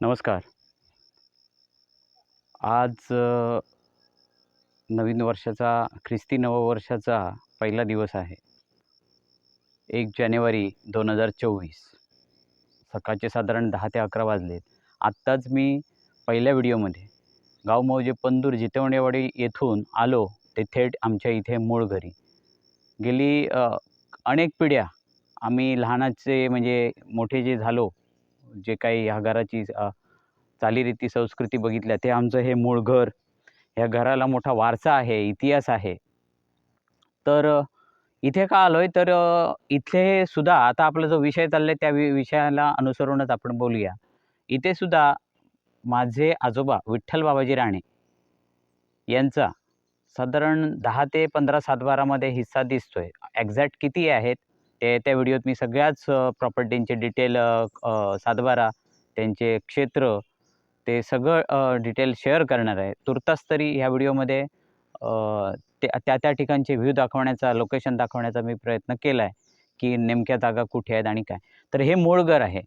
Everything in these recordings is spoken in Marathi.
नमस्कार. आज नवीन वर्षाचा ख्रिस्ती नववर्षाचा पहिला दिवस आहे. एक जानेवारी दोन हजार चोवीस. सकाळचे साधारण दहा ते अकरा वाजलेत. आत्ताच मी पहिल्या व्हिडिओमध्ये गाव मौजे पंदूर जितवणेवाडी येथून आलो ते थेट आमच्या इथे मूळ घरी. गेली अनेक पिढ्या आम्ही लहानाचे म्हणजे मोठे जे झालो जे काही ह्या घराची चालीरीती संस्कृती बघितल्या ते आमचं हे मूळ घर ह्या घराला मोठा वारसा आहे इतिहास आहे. तर इथे का आलो आहे तर इथे सुद्धा आता आपला जो विषय चालला आहे त्या वि विषयाला अनुसरूनच आपण बोलूया. इथे सुद्धा माझे आजोबा विठ्ठल बाबाजी राणे यांचा साधारण दहा ते पंधरा सातबारामध्ये हिस्सा दिसतोय. एक्झॅक्ट किती आहेत? ते त्या व्हिडिओत मी सगळ्याच प्रॉपर्टींचे डिटेल सातबारा त्यांचे क्षेत्र ते सगळं डिटेल शेअर करणार आहे. तुर्तास तरी ह्या व्हिडिओमध्ये ते त्या त्या ठिकाणचे व्ह्यू दाखवण्याचा लोकेशन दाखवण्याचा मी प्रयत्न केला आहे की नेमक्या जागा कुठे आहेत आणि काय. तर हे मूळ घर आहे.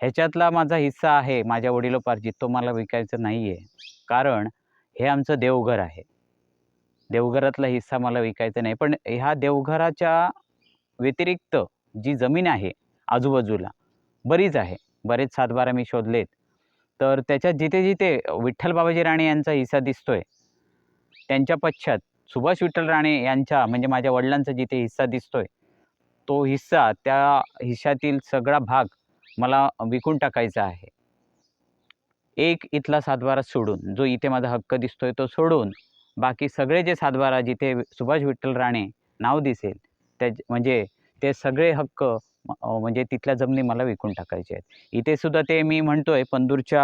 ह्याच्यातला माझा हिस्सा आहे माझ्या वडिलोपार्जित तो मला विकायचं नाही आहे कारण हे आमचं देवघर आहे. देवघरातला हिस्सा मला विकायचा नाही. पण ह्या देवघराच्या व्यतिरिक्त जी जमीन आहे आजूबाजूला बरीच आहे. बरेच सातबारा मी शोधलेत. तर त्याच्यात जिथे जिथे विठ्ठल बाबाजी राणे यांचा हिस्सा दिसतोय त्यांच्या पश्चात सुभाष विठ्ठल राणे यांच्या म्हणजे माझ्या वडिलांचा जिथे हिस्सा दिसतोय तो हिस्सा त्या हिश्श्यातील सगळा भाग मला विकून टाकायचा आहे. एक इथला सातबारा सोडून जो इथे माझा हक्क दिसतोय तो सोडून बाकी सगळे जे सातबारा जिथे सुभाष विठ्ठल राणे नाव दिसेल त्या म्हणजे ते सगळे हक्क म्हणजे तिथल्या जमिनी मला विकून टाकायचे आहेत. इथे सुद्धा ते मी म्हणतोय पंदूरच्या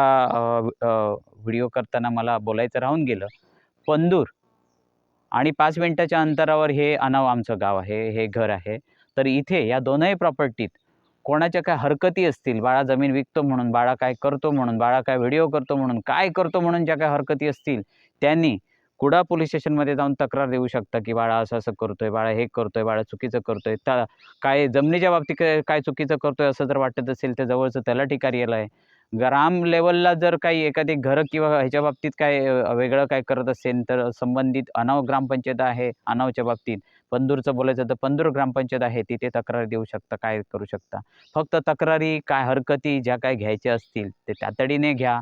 व्हिडिओ करताना मला बोलायचं राहून गेलं. पंदूर आणि पाच मिनिटाच्या अंतरावर हे अनाव आमचं गाव आहे हे घर आहे. तर इथे या दोनही प्रॉपर्टीत कोणाच्या काय हरकती असतील बाळा जमीन विकतो म्हणून बाळा काय करतो म्हणून बाळा काय व्हिडिओ करतो म्हणून काय करतो म्हणून ज्या काय हरकती असतील त्यांनी कुडा पोलीस स्टेशनमध्ये जाऊन तक्रार देऊ शकता की बाळा असं असं करतोय बाळा हे करतोय बाळा चुकीचं करतोय त्या काय जमिनीच्या बाबतीत काय काय चुकीचं करतोय असं जर वाटत असेल तर जवळचं तलाठी कार्यालय ग्राम लेवलला जर काही एखादी घरं किंवा ह्याच्या बाबतीत काय वेगळं काय करत असेल तर संबंधित अनाव ग्रामपंचायत आहे अनावच्या बाबतीत. पंदूरचं बोलायचं तर पंदूर ग्रामपंचायत आहे तिथे तक्रार देऊ शकता काय करू शकता. फक्त तक्रारी काय हरकती ज्या काय घ्यायच्या असतील ते तातडीने घ्या.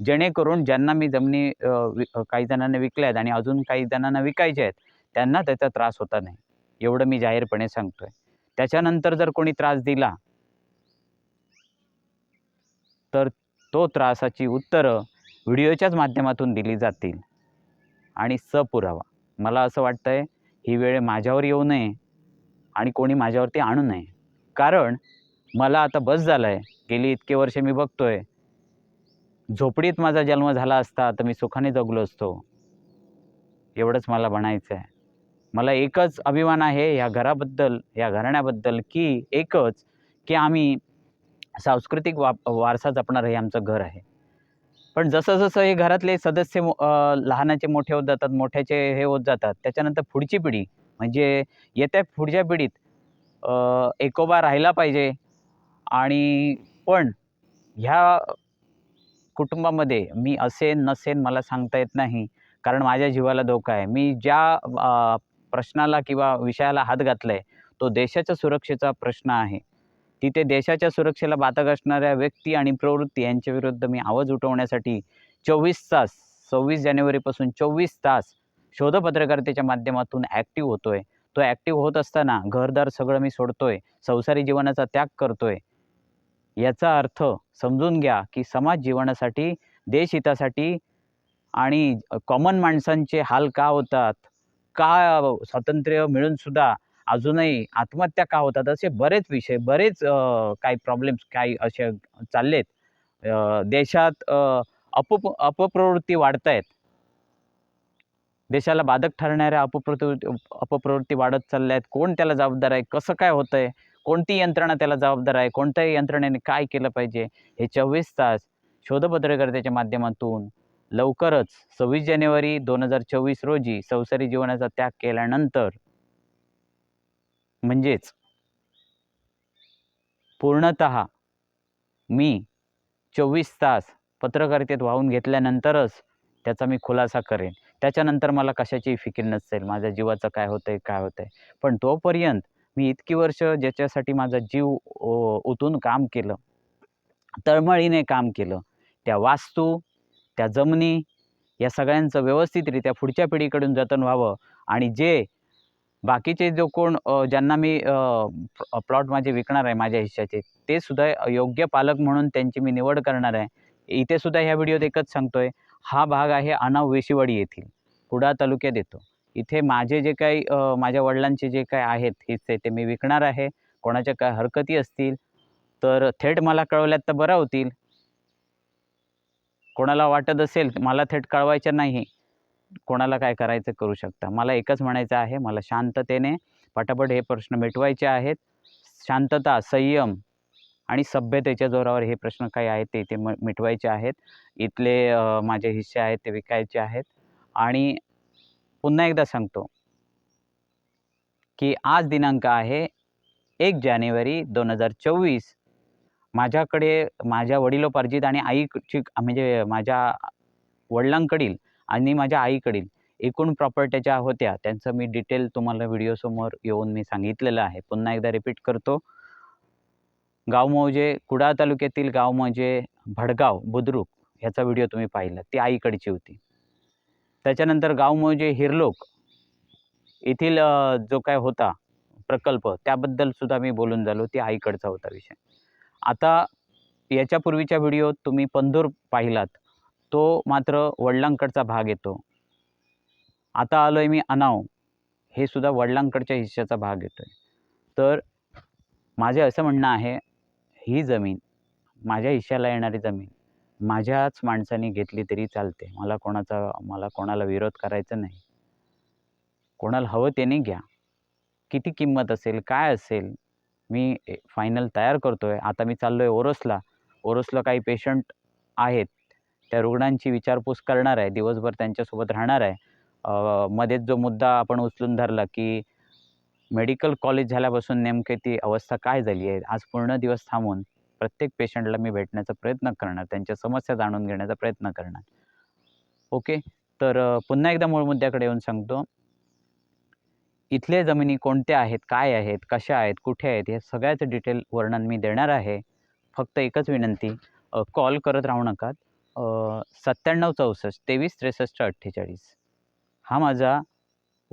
जेणेकरून ज्यांना मी जमिनी काही जणांना विकल्या आहेत आणि अजून काही जणांना विकायच्या आहेत त्यांना त्याचा त्रास होता नाही. एवढं मी जाहीरपणे सांगतोय. त्याच्यानंतर जर कोणी त्रास दिला तर तो त्रासाची उत्तरं व्हिडिओच्याच माध्यमातून दिली जातील आणि सपुरावा. मला असं वाटतंय ही वेळ माझ्यावर येऊ नये आणि कोणी माझ्यावरती आणू नये. कारण मला आता बस झालं आहे गेली इतके वर्ष मी बघतोय. झोपडीत माझा जन्म झाला असता तर मी सुखाने जगलो असतो. एवढंच मला म्हणायचं आहे मला एकच अभिमान आहे ह्या घराबद्दल या घराण्याबद्दल की एकच की आम्ही सांस्कृतिक वा वारसा जपणारं हे आमचं घर आहे. पण जसं जसं हे घरातले सदस्य मो- लहानाचे मोठे होत जातात मोठ्याचे हे होत जातात त्याच्यानंतर पुढची पिढी म्हणजे येत्या पुढच्या पिढीत एकोबा राहिला पाहिजे. आणि पण ह्या कुटुंबामध्ये मी असेन नसेन मला सांगता येत नाही कारण माझ्या जीवाला धोका आहे. मी ज्या प्रश्नाला किंवा विषयाला हात घातला आहे तो देशाच्या सुरक्षेचा प्रश्न आहे. तिथे देशाच्या सुरक्षेला बाधक असणाऱ्या व्यक्ती आणि प्रवृत्ती यांच्या विरुद्ध मी आवाज उठवण्यासाठी चोवीस तास सव्वीस जानेवारीपासून चोवीस तास शोधपत्रकारितेच्या माध्यमातून ॲक्टिव्ह होतोय. तो ॲक्टिव्ह होत असताना घरदार सगळं मी सोडतोय. संसारी जीवनाचा त्याग करतोय. याचा अर्थ समजून घ्या की समाज जीवनासाठी देशहितासाठी आणि कॉमन माणसांचे हाल का होतात? का स्वातंत्र्य मिळूनसुद्धा अजूनही आत्महत्या का होतात? असे बरेच विषय बरेच काही प्रॉब्लेम्स काही असे चाललेत. देशात अप अपप्रवृत्ती वाढत आहेत देशाला बाधक ठरणाऱ्या अपप्रवृत्ती अपप्रवृत्ती वाढत चालल्या आहेत कोण त्याला जबाबदार आहे? कसं काय होतं आहे कोणती यंत्रणा त्याला जबाबदार आहे? कोणत्याही यंत्रणेने काय केलं पाहिजे? हे चोवीस तास शोधपत्रकर्त्याच्या माध्यमातून लवकरच सव्वीस जानेवारी दोन हजार चोवीस रोजी संसारी जीवनाचा त्याग केल्यानंतर म्हणजेच पूर्णत मी चोवीस तास पत्रकारितेत वाहून घेतल्यानंतरच त्याचा मी खुलासा करेन. त्याच्यानंतर मला कशाचीही फिकीर नसेल माझ्या जीवाचं काय होतंय काय होतंय. पण तोपर्यंत मी इतकी वर्ष ज्याच्यासाठी माझा जीव उतून ओतून काम केलं तळमळीने काम केलं त्या वास्तू त्या जमिनी या सगळ्यांचं व्यवस्थितरित्या पुढच्या पिढीकडून जतन व्हावं आणि जे बाकीचे जो कोण ज्यांना मी प्लॉट माझे विकणार आहे माझ्या हिश्श्याचे ते सुद्धा योग्य पालक म्हणून त्यांची मी निवड करणार आहे. इथे सुद्धा ह्या व्हिडिओत एकच सांगतोय हा भाग आहे अनाव वेशीवाडी येथील कुडाळ तालुक्यात येतो. इथे माझे जे काही माझ्या वडिलांचे जे काही आहेत हिस्से ते मी विकणार आहे. कोणाच्या काय हरकती असतील तर थेट मला कळवल्यात तर बरं होतील. कोणाला वाटत असेल मला थेट कळवायचं नाही. कोणाला काय करायचं करू शकता. मला एकच म्हणायचं आहे मला शांततेने पटापट हे प्रश्न मिटवायचे आहेत. शांतता संयम आणि सभ्यतेच्या जोरावर हे प्रश्न काही आहेत ते इथे म मिटवायचे आहेत. इथले माझे हिस्से आहेत ते विकायचे आहेत. आणि पुन्हा एकदा सांगतो की आज दिनांक आहे एक जानेवारी दोन हजार चोवीस. माझ्याकडे माझ्या वडिलोपार्जित आणि आईची म्हणजे माझ्या वडिलांकडील आणि माझ्या आईकडील एकूण प्रॉपर्ट्या ज्या होत्या. त्यांचं मी डिटेल तुम्हाला व्हिडिओसमोर येऊन मी सांगितलेलं आहे. पुन्हा एकदा रिपीट करतो. गाव मौजे कुडाळ तालुक्यातील गाव मौजे भडगाव बुद्रुक ह्याचा व्हिडिओ तुम्ही पाहिला. ती आईकडची होती. त्याच्यानंतर गाव मौजे हिरलोक येथील जो काय होता प्रकल्प त्याबद्दलसुद्धा मी बोलून झालो ती आईकडचा होता विषय. आता याच्यापूर्वीच्या व्हिडिओत तुम्ही पंधूर पाहिलात तो मात्र वडिलांकडचा भाग येतो. आता आलो आहे मी अनाव हे सुद्धा वडिलांकडच्या हिश्श्याचा भाग येतो आहे तर माझे असं म्हणणं आहे ही जमीन माझ्या हिश्श्याला येणारी जमीन माझ्याच माणसाने घेतली तरी चालते. मला कोणाचा मला कोणाला विरोध करायचा नाही. कोणाला हवं त्याने घ्या. किती किंमत असेल काय असेल मी फायनल तयार करतो आहे आता मी चाललो आहे ओरोसला. ओरोसला काही पेशंट आहेत. त्या रुग्णांची विचारपूस करणार आहे. दिवसभर त्यांच्यासोबत राहणार आहे. मध्येच जो मुद्दा आपण उचलून धरला की मेडिकल कॉलेज झाल्यापासून नेमके ती अवस्था काय झाली आहे? आज पूर्ण दिवस थांबून प्रत्येक पेशंटला मी भेटण्याचा प्रयत्न करणार त्यांच्या समस्या जाणून घेण्याचा प्रयत्न करणार. ओके? तर पुन्हा एकदा मूळ मुद्द्याकडे येऊन सांगतो. इथले जमिनी कोणत्या आहेत काय आहेत कशा आहेत कुठे आहेत हे सगळ्याचं डिटेल वर्णन मी देणार आहे. फक्त एकच विनंती कॉल करत राहू नका. सत्त्याण्णव चौसष्ट तेवीस त्रेसष्ट अठ्ठेचाळीस. हा माझा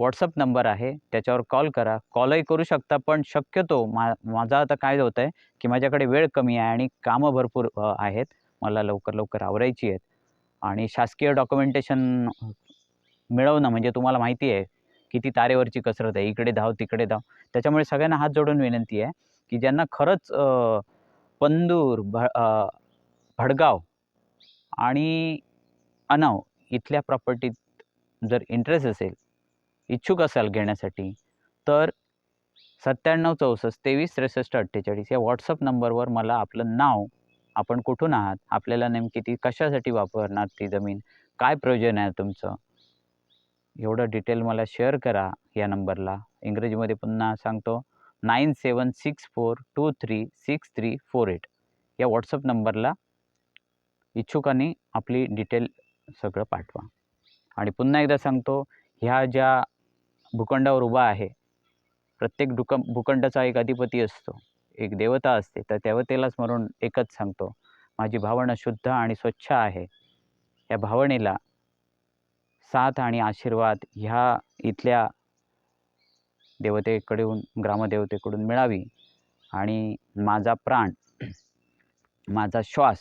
व्हॉट्सअप नंबर आहे. त्याच्यावर कॉल करा. कॉलही करू शकता पण शक्यतो मा माझा आता काय होतं आहे की माझ्याकडे वेळ कमी आहे आणि कामं भरपूर आहेत. मला लवकर लवकर आवरायची आहेत. आणि शासकीय डॉक्युमेंटेशन मिळवणं म्हणजे तुम्हाला माहिती आहे किती तारेवरची कसरत आहे. इकडे धाव तिकडे धाव. त्याच्यामुळे सगळ्यांना हात जोडून विनंती आहे की ज्यांना खरंच पंदूर भ भडगाव आणि अनाव इथल्या प्रॉपर्टीत जर इंटरेस्ट असेल इच्छुक असाल घेण्यासाठी तर सत्त्याण्णव चौसष्ट तेवीस त्रेसष्ट अठ्ठेचाळीस या व्हॉट्सअप नंबरवर मला आपलं नाव आपण कुठून आहात आपल्याला नेमकी ती कशासाठी वापरणार ती जमीन काय प्रयोजन आहे तुमचं एवढं डिटेल मला शेअर करा या नंबरला. इंग्रजीमध्ये पुन्हा सांगतो nine seven six four two three six three four eight या व्हॉट्सअप नंबरला इच्छुकांनी आपली डिटेल सगळं पाठवा. आणि पुन्हा एकदा सांगतो ह्या ज्या भूखंडावर उभा आहे. प्रत्येक डुक भूखंडाचा एक अधिपती असतो. एक देवता असते. तर देवतेला स्मरून एकच सांगतो. माझी भावना शुद्ध आणि स्वच्छ आहे. या भावनेला साथ आणि आशीर्वाद ह्या इथल्या देवतेकडून ग्रामदेवतेकडून मिळावी. आणि माझा प्राण माझा श्वास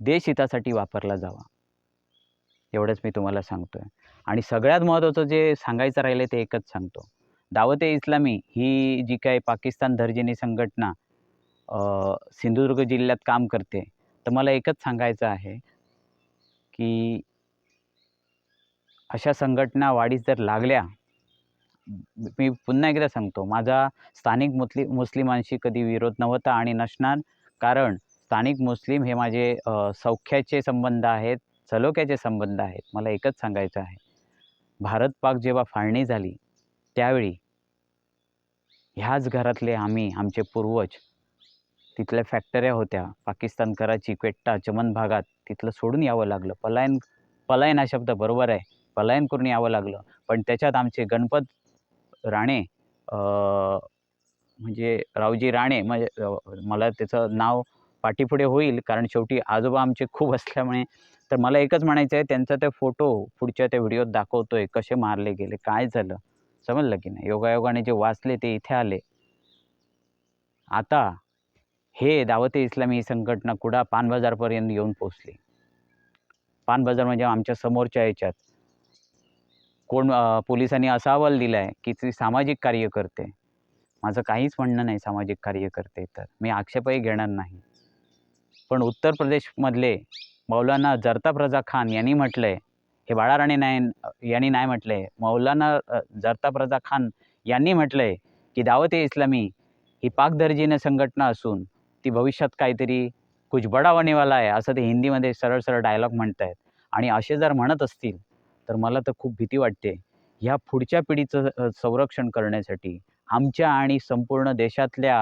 देशहितासाठी वापरला जावा. एवढंच मी तुम्हाला सांगतो आहे आणि सगळ्यात महत्त्वाचं जे सांगायचं राहिलं ते एकच सांगतो. दावत ए इस्लामी ही जी काही पाकिस्तान दर्जिनी संघटना सिंधुदुर्ग जिल्ह्यात काम करते तर मला एकच सांगायचं आहे की अशा संघटना वाढीस जर लागल्या मी पुन्हा एकदा सांगतो माझा स्थानिक मुस्लिम मुस्लिमांशी कधी विरोध नव्हता आणि नसणार कारण स्थानिक मुस्लिम हे माझे सौख्याचे संबंध आहेत सलोख्याचे संबंध आहेत मला एकच सांगायचं आहे. भारत पाक जेव्हा फाळणी झाली त्यावेळी ह्याच घरातले आम्ही आमचे पूर्वज तिथल्या फॅक्टऱ्या होत्या पाकिस्तान कराची क्वेट्टा चमन भागात तिथलं सोडून यावं लागलं. पलायन पलायन हा शब्द बरोबर आहे. पलायन करून यावं लागलं. पण त्याच्यात आमचे गणपत राणे म्हणजे रावजी राणे म्हणजे मला त्याचं नाव पाठीपुढे होईल कारण शेवटी आजोबा आमचे खूप असल्यामुळे तर मला एकच म्हणायचं आहे त्यांचा ते फोटो पुढच्या त्या व्हिडिओत दाखवतोय कसे मारले गेले काय झालं समजलं की नाही? योगायोगाने जे वाचले ते इथे आले. आता हे दावते इस्लामी ही संघटना कुडा पान बाजारपर्यंत येऊन पोचली पान बाजार म्हणजे आमच्या समोरच्या याच्यात. कोण पोलिसांनी असा अहवाल दिला आहे की ती सामाजिक कार्य करते. माझं काहीच म्हणणं नाही सामाजिक कार्य करते तर. मी आक्षेपही घेणार नाही. पण उत्तर प्रदेशमधले मौलाना जरताप रजा खान यांनी म्हटलंय हे बाळाराणी नाही यांनी नाही म्हटलंय मौलाना अ, जरताप रजा खान यांनी म्हटलंय की दावत ए इस्लामी ही पाकदर्जीनं संघटना असून ती भविष्यात काहीतरी कुछ बडा आहे असं ते हिंदीमध्ये सरळ सरळ डायलॉग म्हणत आहेत आणि असे जर म्हणत असतील तर मला तर खूप भीती वाटते. ह्या पुढच्या पिढीचं संरक्षण करण्यासाठी आमच्या आणि संपूर्ण देशातल्या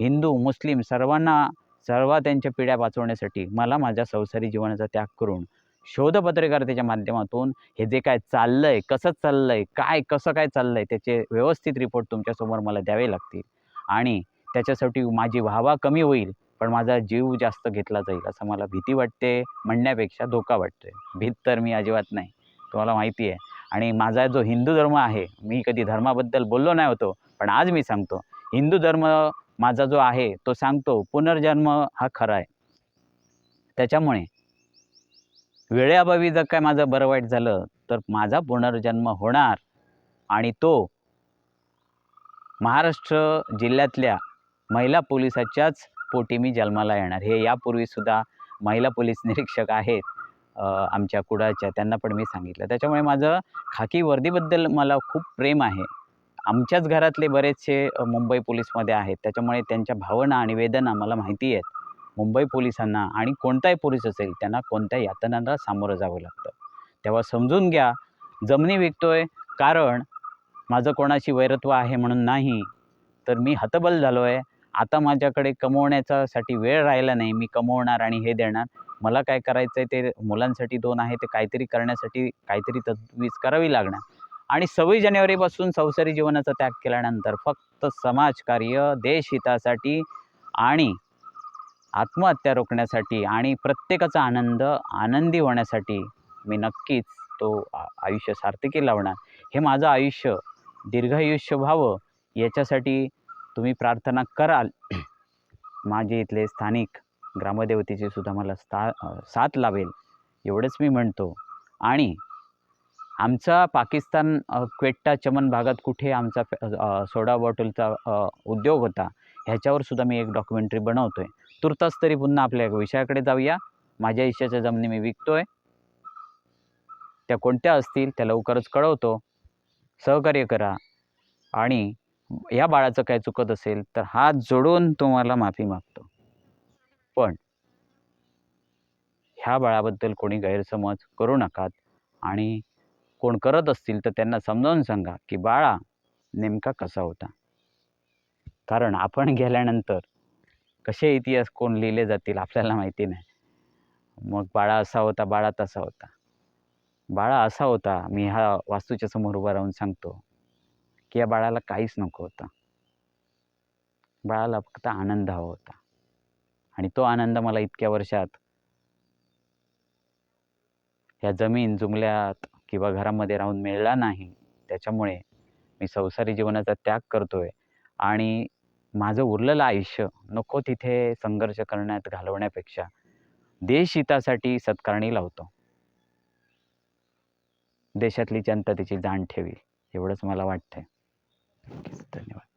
हिंदू मुस्लिम सर्वांना सर्व त्यांच्या पिढ्या वाचवण्यासाठी मला माझ्या संसारी जीवनाचा त्याग करून शोधपत्रकारितेच्या माध्यमातून हे जे काय चाललंय कसं चाललंय काय कसं काय चाललंय त्याचे व्यवस्थित रिपोर्ट तुमच्यासमोर मला द्यावे लागतील. आणि त्याच्यासाठी माझी व्हावा कमी होईल पण माझा जीव जास्त घेतला जाईल असं मला भीती वाटते म्हणण्यापेक्षा धोका वाटतोय. भीत तर मी अजिबात नाही. तुम्हाला माहिती आहे. आणि माझा जो हिंदू धर्म आहे मी कधी धर्माबद्दल बोललो नाही होतो पण आज मी सांगतो. हिंदू धर्म माझा जो आहे तो सांगतो पुनर्जन्म हा खरा आहे. त्याच्यामुळे वेळेअभावी जर काय माझं बरं वाईट झालं तर माझा पुनर्जन्म होणार आणि तो महाराष्ट्र जिल्ह्यातल्या महिला पोलिसाच्याच पोटी मी जन्माला येणार. हे यापूर्वीसुद्धा महिला पोलीस निरीक्षक आहेत आमच्या कुडाच्या त्यांना पण मी सांगितलं. त्याच्यामुळे माझं खाकी वर्दीबद्दल मला खूप प्रेम आहे. आमच्याच घरातले बरेचसे मुंबई पोलीसमध्ये आहेत. त्याच्यामुळे त्यांच्या भावना आणि वेदना मला माहिती आहेत. मुंबई पोलिसांना आणि कोणताही पोलीस असेल त्यांना कोणत्या यातनांना सामोरं जावं लागतं. तेव्हा समजून घ्या जमिनी विकतोय कारण माझं कोणाशी वैरत्व आहे म्हणून नाही तर मी हतबल झालो आहे आता माझ्याकडे कमवण्याच्यासाठी वेळ राहिला नाही मी कमवणार आणि हे देणार. मला काय करायचं आहे ते मुलांसाठी दोन आहे ते काहीतरी करण्यासाठी काहीतरी तजवीज करावी लागणार. आणि सव्वीस जानेवारीपासून संसारी जीवनाचा त्याग केल्यानंतर फक्त समाजकार्य देशहितासाठी आणि आत्महत्या रोखण्यासाठी आणि प्रत्येकाचा आनंद आनंदी होण्यासाठी मी नक्कीच तो आ- आयुष्य सार्थकी लावणार. हे माझं आयुष्य दीर्घायुष्य व्हावं याच्यासाठी तुम्ही प्रार्थना कराल. माझे इथले स्थानिक ग्रामदेवतेची सुद्धा मला स्था साथ लावेल. एवढंच मी म्हणतो. आणि आमचा पाकिस्तान क्वेट्टा चमन भागात कुठे आमचा सोडा बॉटलचा उद्योग होता ह्याच्यावर सुद्धा मी एक डॉक्युमेंटरी आहे तुर्तास तरी पुन्हा आपल्या विषयाकडे जाऊया. माझ्या इच्छाच्या जमिनी मी विकतोय. त्या कोणत्या असतील त्या लवकरच कळवतो. सहकार्य करा. आणि या बाळाचं काय चुकत असेल तर हात जोडून तुम्हाला माफी मागतो. पण ह्या बाळाबद्दल कोणी गैरसमज करू नकात आणि कोण करत असतील तर त्यांना समजावून सांगा की बाळा नेमका कसा होता? कारण आपण गेल्यानंतर कसे इतिहास कोण लिहिले जातील आपल्याला माहिती नाही. मग बाळा असा होता बाळा तसा होता. बाळा असा होता मी ह्या वास्तूच्या समोर उभा राहून सांगतो की या बाळाला काहीच नको होतं. बाळाला फक्त आनंद हवा होता. आणि तो आनंद मला इतक्या वर्षात ह्या जमीन जुमल्यात किंवा घरामध्ये राहून मिळला नाही त्याच्यामुळे मी संसारी जीवनाचा त्याग करतोय. आणि माझं उरलेलं आयुष्य नको तिथे संघर्ष करण्यात घालवण्यापेक्षा देशहितासाठी सत्कारणी लावतो. देशातली जनता त्याची जाण ठेवी एवढंच मला वाटतंय. धन्यवाद.